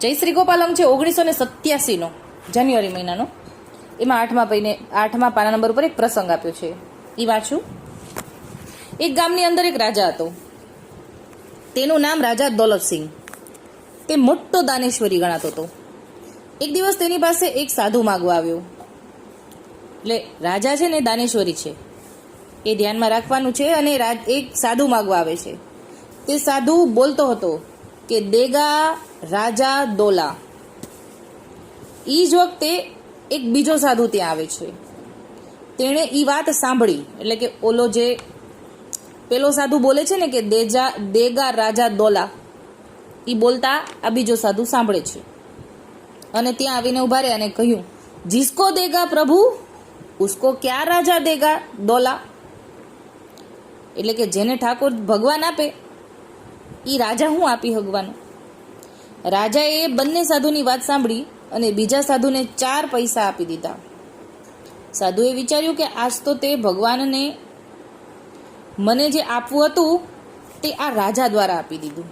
જય શ્રી ગોપાલમ છે ઓગણીસો ને સત્યાસીનો, જાન્યુઆરી મહિનાનો. એમાં આઠમા પૈને આઠમા પાના નંબર ઉપર એક પ્રસંગ આપ્યો છે. એ વાંચું? એક ગામની અંદર એક રાજા હતો. તેનું નામ રાજા દોલતસિંહ. તે મોટો દાનેશ્વરી ગણાતો હતો. એક દિવસ તેની પાસે એક સાધુ માગવા આવ્યો. એટલે રાજા છે ને દાનેશ્વરી છે. એ ધ્યાનમાં રાખવાનું છે અને એક સાધુ માગવા આવે છે. તે સાધુ બોલતો હતો કે, દેગા રાજા દોલા. એ જ વખતે એક બીજો સાધુ ત્યાં આવે છે. તેણે એ વાત સાંભળી, એટલે કે ઓલો જે પેલો સાધુ બોલે છે ને કે દેજા, દેગા રાજા દોલા એ બોલતા આ બીજો સાધુ સાંભળે છે. અને ત્યાં આવીને ઊભા રહે અને કહ્યું, જીસકો દેગા પ્રભુ? ઉસકો ક્યાં રાજા દેગા દોલા? એટલે કે જેને ઠાકોર ભગવાન આપે એ રાજા હું આપી ભગવાન રાજાએ બંને સાધુની વાત સાંભળી અને બીજા સાધુને ચાર પૈસા આપી દીધા. સાધુએ વિચાર્યું કે આજ તો તે ભગવાનને મને જે આપવું હતું, તે આ રાજા દ્વારા આપી દીધું.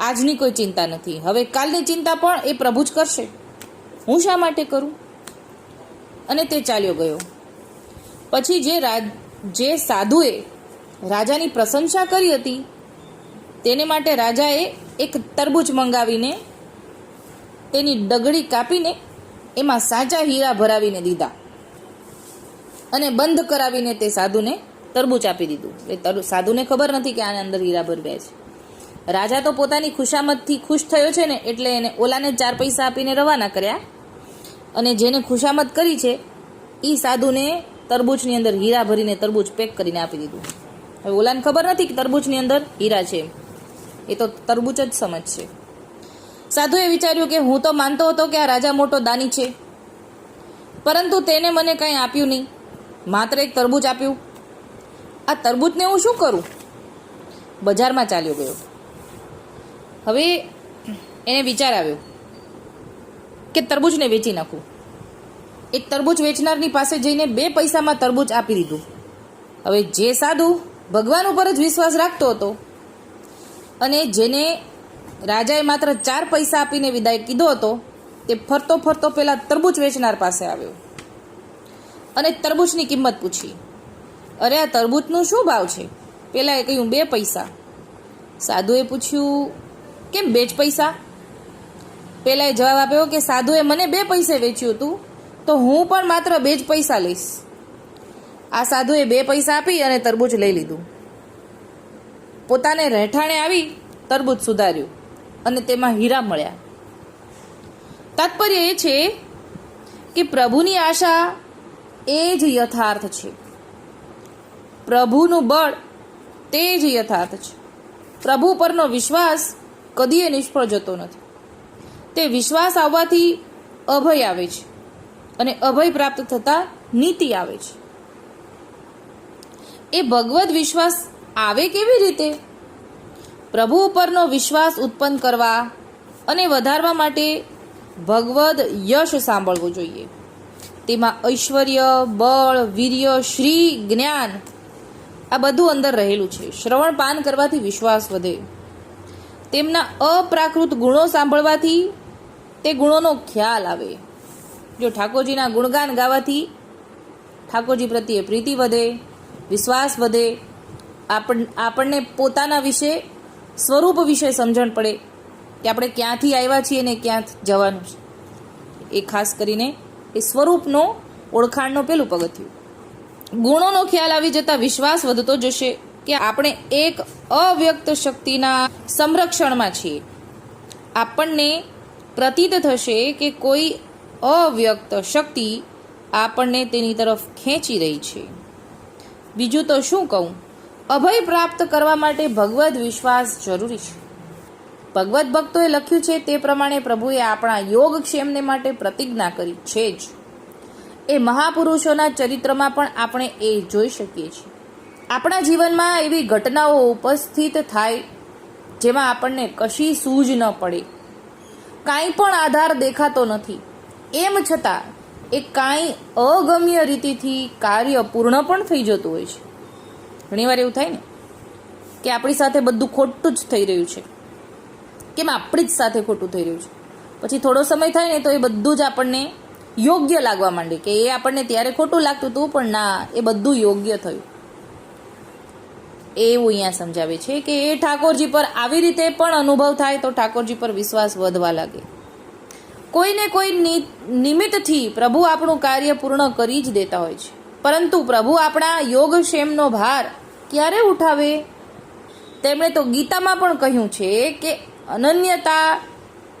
આજની કોઈ ચિંતા નથી. હવે કાલની ચિંતા પણ એ પ્રભુ જ કરશે. હું શા માટે કરું? અને તે ચાલ્યો ગયો. પછી જે રાજ, જે સાધુએ રાજાની પ્રશંસા કરી હતી તેને માટે રાજાએ એક તરબૂચ મંગાવીને તેની ડગડી કાપીને એમાં સાચા હીરા ભરાવીને દીધા. અને બંધ કરાવીને તે સાધુને તરબૂચ આપી દીધું. એ સાધુને ખબર નથી કે આને અંદર હીરા ભરવ્યા છે. રાજા તો પોતાની ખુશામતથી ખુશ થયો છે ને, એટલે એને ઓલાને ચાર પૈસા આપીને રવાના કર્યા. અને જેને ખુશામત કરી છે એ સાધુને તરબૂચની અંદર હીરા ભરીને તરબૂચ પેક કરીને આપી દીધું. હવે ઓલાને ખબર નથી કે તરબૂચની અંદર હીરા છે એ તો તરબૂચ જ સમજશે સાધુએ વિચાર્યું કે હું તો માનતો હતો કે આ રાજા મોટો દાની છે. પરંતુ તેને મને કંઈ આપ્યું નહીં. માત્ર એક તરબૂચ આપ્યું. આ તરબૂચને હું શું કરું? બજારમાં ચાલ્યો ગયો. હવે એને વિચાર આવ્યો કે તરબૂચને વેચી નાખું. એક તરબૂચ વેચનારની પાસે જઈને બે પૈસામાં તરબૂચ આપી દીધું. હવે જે સાધુ ભગવાન ઉપર જ વિશ્વાસ રાખતો હતો અને જેને રાજાએ માત્ર ચાર પૈસા આપીને વિદાય કીધો હતો, તે ફરતો ફરતો પહેલાં તરબૂચ વેચનાર પાસે આવ્યો. અને તરબૂચની કિંમત પૂછી. અરે, આ તરબૂચનું શું ભાવ છે? પેલાએ કહ્યું, બે પૈસા. સાધુએ પૂછ્યું, કેમ બે જ પૈસા? પહેલાંએ જવાબ આપ્યો કે, સાધુએ મને બે પૈસે વેચ્યું હતું, તો હું પણ માત્ર બે જ પૈસા લઈશ. આ સાધુએ બે પૈસા આપી અને તરબૂચ લઈ લીધું. પોતાને રહેઠાણે આવી તરબૂચ સુધાર્યું અને તેમાં હીરા મળ્યા. તાત્પર્ય એ છે કે પ્રભુની આશા એ જ યથાર્થ છે. પ્રભુનું બળ તે જ યથાર્થ છે. પ્રભુ પરનો વિશ્વાસ કદીએ નિષ્ફળ જતો નથી. તે વિશ્વાસ આવવાથી અભય આવે છે અને અભય પ્રાપ્ત થતાં નીતિ આવે છે. એ ભગવદ વિશ્વાસ આવે કેવી રીતે? પ્રભુ ઉપરનો વિશ્વાસ ઉત્પન્ન કરવા અને વધારવા માટે ભગવદ યશ સાંભળવું જોઈએ. તેમાં ઐશ્વર્ય, બળ, વીર્ય, શ્રી, જ્ઞાન આ બધું અંદર રહેલું છે. શ્રવણ પાન કરવાથી વિશ્વાસ વધે. તેમના અપ્રાકૃત ગુણો સાંભળવાથી તે ગુણોનો ખ્યાલ આવે. જો ઠાકોરજીના ગુણગાન ગાવાથી ઠાકોરજી પ્રત્યે પ્રીતિ વધે, વિશ્વાસ વધે આપણ, આપણને પોતાના વિશે, સ્વરૂપ વિશે સમજણ પડે કે આપણે ક્યાંથી આવ્યા છીએ ને ક્યાં જવાનું છે. એ ખાસ કરીને એ સ્વરૂપનો, ઓળખાણનો પેલું પગથિયું. ગુણોનો ખ્યાલ આવી જતા વિશ્વાસ વધતો જશે કે આપણે એક અવ્યક્ત શક્તિના સંરક્ષણમાં છીએ. આપણને પ્રતીત થશે કે કોઈ અવ્યક્ત શક્તિ આપણને તેની તરફ ખેંચી રહી છે. બીજું તો શું કહું? અભય પ્રાપ્ત કરવા માટે ભગવદ્ વિશ્વાસ જરૂરી છે. ભગવદ્ ભક્તોએ લખ્યું છે તે પ્રમાણે પ્રભુએ આપણા યોગક્ષેમને માટે પ્રતિજ્ઞા કરી છે જ. એ મહાપુરુષોના ચરિત્રમાં પણ આપણે એ જોઈ શકીએ છીએ. આપણા જીવનમાં એવી ઘટનાઓ ઉપસ્થિત થાય, જેમાં આપણને કશી સૂઝ ન પડે. કાંઈ પણ આધાર દેખાતો નથી. એમ છતાં, એ કાંઈ અગમ્ય રીતિથી કાર્ય પૂર્ણ પણ થઈ જતું હોય છે. ઘણીવાર એવું થાય ને કે આપણી સાથે બધું ખોટું જ થઈ રહ્યું છે. કેમ આપણી જ સાથે ખોટું થઈ રહ્યું છે? પછી થોડો સમય થાય ને તો એ બધું જ આપણને યોગ્ય લાગવા માંડે કે એ આપણને ત્યારે ખોટું લાગતું હતું, પણ ના, એ બધું યોગ્ય થયું. એવું અહીંયા સમજાવે છે કે એ ઠાકોરજી પર આવી રીતે પણ અનુભવ થાય તો ઠાકોરજી પર વિશ્વાસ વધવા લાગે. કોઈને કોઈ નિમિત્તથી પ્રભુ આપણું કાર્ય પૂર્ણ કરી જ દેતા હોય છે. પરંતુ પ્રભુ આપણા યોગક્ષેમનો ભાર ક્યારે ઉઠાવે? તેમણે તો ગીતામાં પણ કહ્યું છે કે અનન્યતા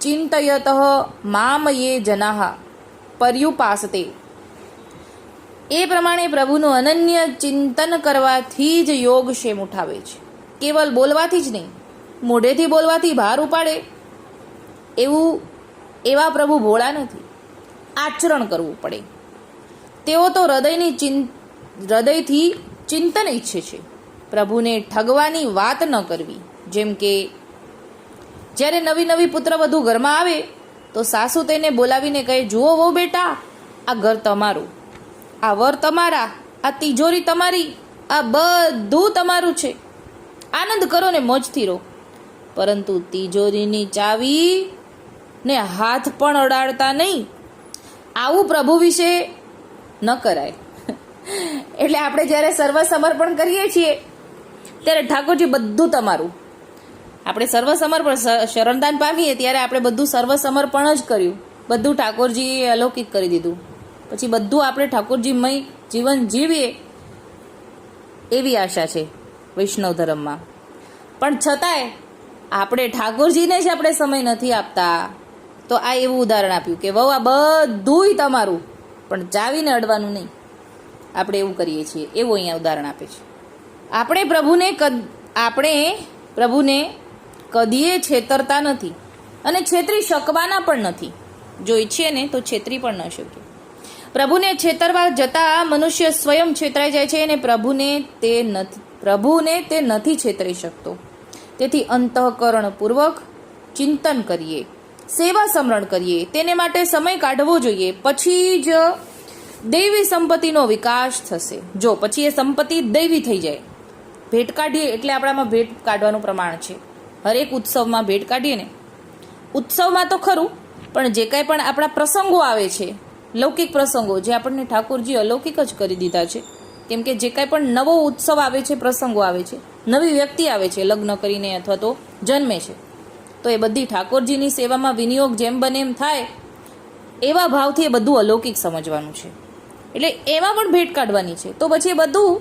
ચિંતયત મામયે જનાહ પર્યુપાસતે. એ પ્રમાણે પ્રભુનું અનન્ય ચિંતન કરવાથી જ યોગક્ષેમ ઉઠાવે છે. કેવલ બોલવાથી જ નહીં, મોઢેથી બોલવાથી ભાર ઉપાડે. એવું એવા પ્રભુ ભોળા નથી. આચરણ કરવું પડે. તેઓ તો હૃદયની ચિં, હૃદયથી ચિંતન ઈચ્છે છે. પ્રભુને ઠગવાની વાત ન કરવી. જેમ કે, જ્યારે નવી નવી પુત્રવધુ ઘરમાં આવે, તો સાસુ તેને બોલાવીને કહે, જુઓ વહુ બેટા, આ ઘર તમારું. આ વર તમારા, આ તિજોરી તમારી, આ બધું તમારું છે. આનંદ કરો ને મોજથી રહો. પરંતુ તિજોરીની ચાવી ને હાથ પણ અડાડતા નહીં. આવું પ્રભુ વિશે ન કરાય. એટલે આપણે જ્યારે સર્વ સમર્પણ કરીએ છીએ, ત્યારે ઠાકોરજી બધું તમારું. આપણે સર્વ સમર્પણ શરણદાન પામીએ ત્યારે આપણે બધું સર્વ સમર્પણ જ કર્યું. બધું ઠાકોરજીએ અલૌકિક કરી દીધું. પછી બધું આપણે ઠાકોરજીમય જીવન જીવીએ એવી આશા છે વૈષ્ણવ ધર્મમાં. પણ છતાંય આપણે ઠાકોરજીને જ આપણે સમય નથી આપતા. તો આ એવું ઉદાહરણ આપ્યું કે, વહુ, આ બધુંય તમારું. પણ ચાવીને અડવાનું નહીં. આપણે એવું કરીએ છીએ. એવું અહીંયા ઉદાહરણ આપે છે. આપણે પ્રભુને કદ, આપણે પ્રભુને કદીએ છેતરતા નથી અને છેતરી શકવાના પણ નથી. જો ઈચ્છીએ ને તો છેતરી પણ ન શકીએ. પ્રભુને છેતરવા જતા મનુષ્ય સ્વયં છેતરાઈ જાય છે અને પ્રભુને તે નથી, પ્રભુને તે નથી છેતરી શકતો. તેથી અંતઃકરણપૂર્વક ચિંતન કરીએ. સેવા સમરણ કરીએ, તેને માટે સમય કાઢવો જોઈએ, પછી જ દૈવી સંપત્તિનો વિકાસ થશે. જો પછી એ સંપત્તિ દૈવી થઈ જાય. ભેટ કાઢીએ એટલે આપણામાં ભેટ કાઢવાનું પ્રમાણ છે. હરેક ઉત્સવમાં ભેટ કાઢીએ ને. ઉત્સવમાં તો ખરું, પણ જે કાંઈ પણ આપણા પ્રસંગો આવે છે, લૌકિક પ્રસંગો, જે આપણને ઠાકોરજી અલૌકિક જ કરી દીધા છે. કેમ કે જે કાંઈ પણ નવો ઉત્સવ આવે છે, પ્રસંગો આવે છે, નવી વ્યક્તિ આવે છે, લગ્ન કરીને અથવા તો જન્મે છે. તો એ બધી ઠાકોરજીની સેવામાં વિનિયોગ જેમ બને એમ થાય, એવા ભાવથી એ બધું અલૌકિક સમજવાનું છે. એટલે એમાં પણ ભેટ કાઢવાની છે. તો પછી એ બધું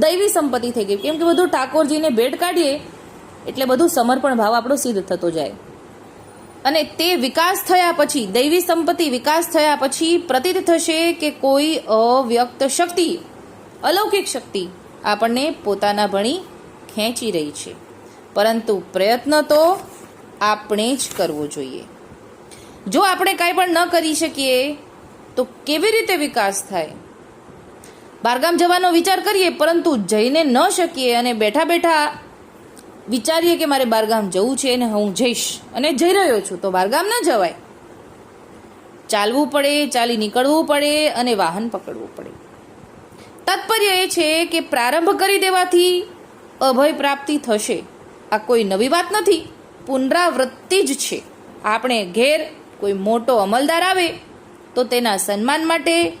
દૈવી સંપત્તિ થઈ ગઈ. કેમ કે બધું ઠાકોરજીને ભેટ કાઢીએ, એટલે બધું સમર્પણ ભાવ આપણો સિદ્ધ થતો જાય. અને તે વિકાસ થયા પછી, દૈવી સંપત્તિ વિકાસ થયા પછી પ્રતીત થશે કે કોઈ અવ્યક્ત શક્તિ, અલૌકિક શક્તિ આપણને પોતાના ભણી ખેંચી રહી છે. પરંતુ પ્રયત્ન તો આપણે જ કરવો જોઈએ. જો આપણે કાંઈ પણ ન કરી શકીએ, તો કેવી રીતે વિકાસ થાય? બહારગામ જવાનો વિચાર કરીએ, પરંતુ જઈને ન શકીએ અને બેઠા બેઠા વિચારીએ કે મારે બહારગામ જવું છે અને હું જઈશ અને જઈ રહ્યો છું, તો બહારગામ ન જવાય. ચાલવું પડે, ચાલી નીકળવું પડે અને વાહન પકડવું પડે. તાત્પર્ય એ છે કે પ્રારંભ કરી દેવાથી અભય પ્રાપ્તિ થશે. આ કોઈ નવી વાત નથી. પુનરાવૃત્તિ જ છે. આપણે ઘેર કોઈ મોટો અમલદાર આવે, તો તેના સન્માન માટે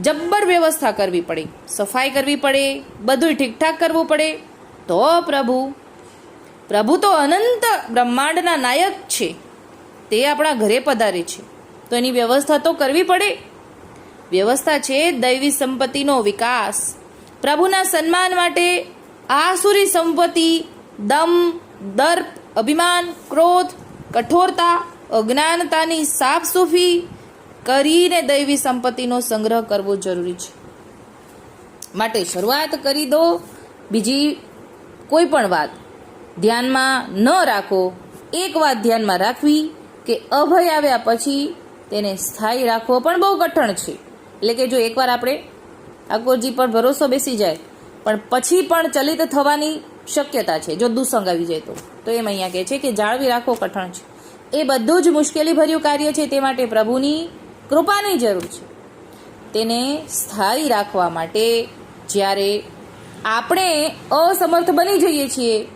જબ્બર વ્યવસ્થા કરવી પડે, સફાઈ કરવી પડે બધું ઠીકઠાક કરવું પડે. તો પ્રભુ પ્રભુ તો અનંત બ્રહ્માંડના નાયક છે. તે આપણા ઘરે પધારે છે. તો એની વ્યવસ્થા તો કરવી પડે. વ્યવસ્થા છે દૈવી સંપત્તિનો વિકાસ. પ્રભુના સન્માન માટે આસુરી સંપત્તિ, દમ, દર્પ અભિમાન, ક્રોધ, કઠોરતા, અજ્ઞાનતાની સાફસૂફી કરીને દૈવી સંપત્તિનો સંગ્રહ કરવો જરૂરી છે. માટે શરૂઆત કરી દો. બીજી કોઈ પણ વાત ધ્યાનમાં ન રાખો. એક વાત ધ્યાનમાં રાખવી કે અભય આવ્યા પછી તેને સ્થાયી રાખવો પણ બહુ કઠણ છે. એટલે કે જો એકવાર આપણે ઠાકોરજી પર ભરોસો બેસી જાય, પણ પછી પણ ચલિત થવાની શક્યતા છે, જો દુસંગ આવી જાય તો. તો એમ અહીંયા કહે છે કે જાળવી રાખવો કઠણ છે. એ બધું જ મુશ્કેલી ભર્યું કાર્ય છે, તે માટે પ્રભુની કૃપાની જરૂર છે. તેને સ્થાયી રાખવા માટે જ્યારે આપણે અસમર્થ બની જઈએ છીએ,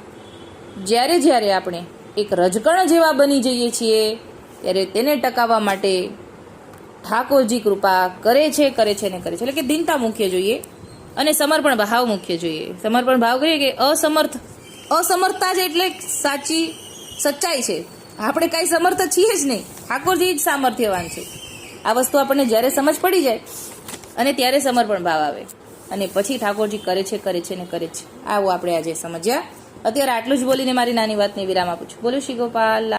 જ્યારે જ્યારે આપણે એક રજકણ જેવા બની જઈએ છીએ, ત્યારે તેને ટકાવવા માટે ઠાકોરજી કૃપા કરે છે કરે છે ને કરે છે. એટલે કે દિનતા મુખ્ય જોઈએ અને સમર્પણ ભાવ મુખ્ય જોઈએ. સમર્પણ ભાવ કહીએ કે અસમર્થ, અસમર્થતા જ એટલે સાચી, સચ્ચાઈ છે. આપણે કાંઈ સમર્થ છીએ જ નહીં. ઠાકોરજી જ સામર્થ્યવાન છે. આ વસ્તુ આપણને જ્યારે સમજ પડી જાય અને ત્યારે સમર્પણ ભાવ આવે. અને પછી ઠાકોરજી કરે છે કરે છે ને કરે છે. આવું આપણે આજે સમજ્યા. અત્યારે આટલું જ બોલીને મારી નાની વાતને વિરામ આપું છું. બોલો શ્રી ગોપાલ.